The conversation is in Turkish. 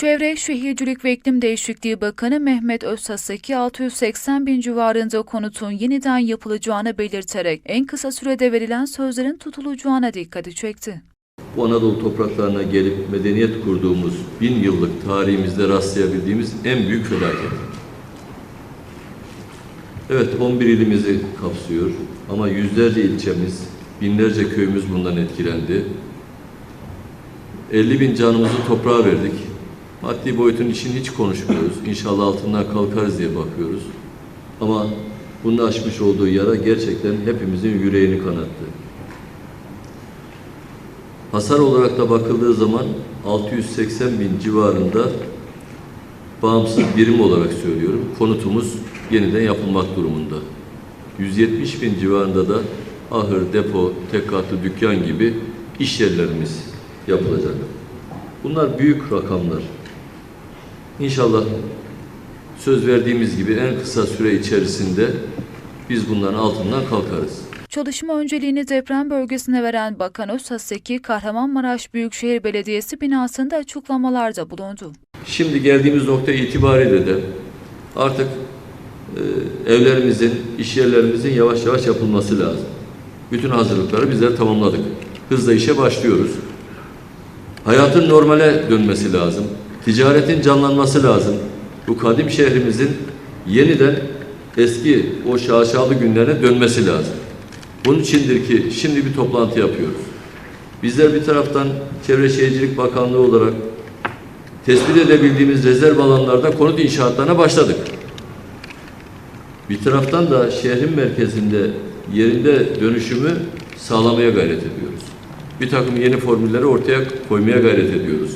Çevre, Şehircilik ve İklim Değişikliği Bakanı Mehmet Özsaseki 680 bin civarında konutun yeniden yapılacağını belirterek en kısa sürede verilen sözlerin tutulacağına dikkati çekti. bu Anadolu topraklarına gelip medeniyet kurduğumuz bin yıllık tarihimizde rastlayabildiğimiz en büyük felaket. Evet 11 ilimizi kapsıyor ama yüzlerce ilçemiz, binlerce köyümüz bundan etkilendi. 50 bin canımızı toprağa verdik. Maddi boyutun için hiç konuşmuyoruz. İnşallah altından kalkarız diye bakıyoruz. Ama bunun aşmış olduğu yara gerçekten hepimizin yüreğini kanattı. Hasar olarak da bakıldığı zaman 680 bin civarında bağımsız birim olarak söylüyorum. Konutumuz yeniden yapılmak durumunda. 170 bin civarında da ahır, depo, tek katlı dükkan gibi iş yerlerimiz yapılacak. Bunlar büyük rakamlar. İnşallah söz verdiğimiz gibi en kısa süre içerisinde biz bunların altından kalkarız. Çalışma önceliğini deprem bölgesine veren Bakan Özsaseki, Kahramanmaraş Büyükşehir Belediyesi binasında açıklamalarda bulundu. Şimdi geldiğimiz nokta itibariyle de artık e, evlerimizin, iş yerlerimizin yavaş yavaş yapılması lazım. Bütün hazırlıkları bizler tamamladık. Hızla işe başlıyoruz. Hayatın normale dönmesi lazım. Ticaretin canlanması lazım. Bu kadim şehrimizin yeniden eski o şaşalı günlerine dönmesi lazım. Bunun içindir ki şimdi bir toplantı yapıyoruz. Bizler bir taraftan Çevre Şehircilik Bakanlığı olarak tespit edebildiğimiz rezerv alanlarda konut inşaatlarına başladık. Bir taraftan da şehrin merkezinde yerinde dönüşümü sağlamaya gayret ediyoruz. Bir takım yeni formülleri ortaya koymaya gayret ediyoruz.